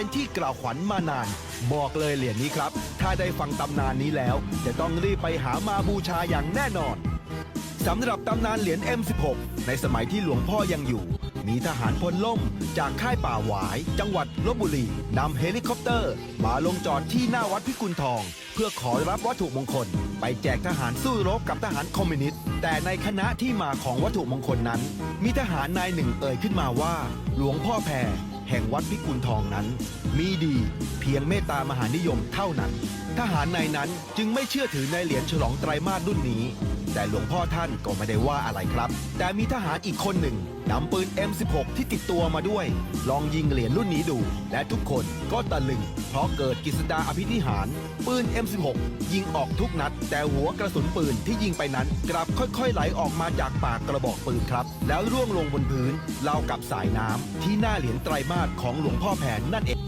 เป็นที่กล่าวขวัญมานาน บอกเลยเหรียญนี้ครับ ถ้าได้ฟังตำนานนี้แล้ว จะต้องรีบไปหามาบูชาอย่างแน่นอนสำหรับตำนานเหรียญ M16 ในสมัยที่หลวงพ่อยังอยู่ มีทหารพลล่ม จากค่ายป่าหวาย จังหวัดลบบุรีนำเฮลิคอปเตอร์ มาลงจอดที่หน้าวัดพิกุลทอง เพื่อขอรับวัตถุมงคล ไปแจกทหารสู้รบกับทหารคอมมิวนิสต์ แต่ในคณะที่มาของวัตถุมงคลนั้น มีทหารนายหนึ่งเอ่ยขึ้นมาว่า หลวงพ่อแพร แห่งวัดพิกุลทองนั้น มีดีเพียงเมตตามหานิยมเท่านั้น ทหารในนั้นจึงไม่เชื่อถือในเหรียญฉลองไตรมาสรุ่นนี้ แต่หลวงพ่อท่านก็ไม่ได้ว่าอะไรครับ แต่มีทหารอีกคนหนึ่ง นำปืน M16 ที่ติดตัวมาด้วย ลองยิงเหรียญรุ่นนี้ดู และทุกคนก็ตะลึง เพราะเกิดกิสดาอภินิหาร ปืน M16 ยิงออกทุกนัด แต่หัวกระสุนปืนที่ยิงไปนั้น กลับค่อยๆ ไหลออกมาจากปากกระบอกปืนครับ แล้วร่วงลงบนพื้นเล่ากับสายน้ำที่หน้าเหรียญไตรมาสของหลวงพ่อแผนนั่นเอง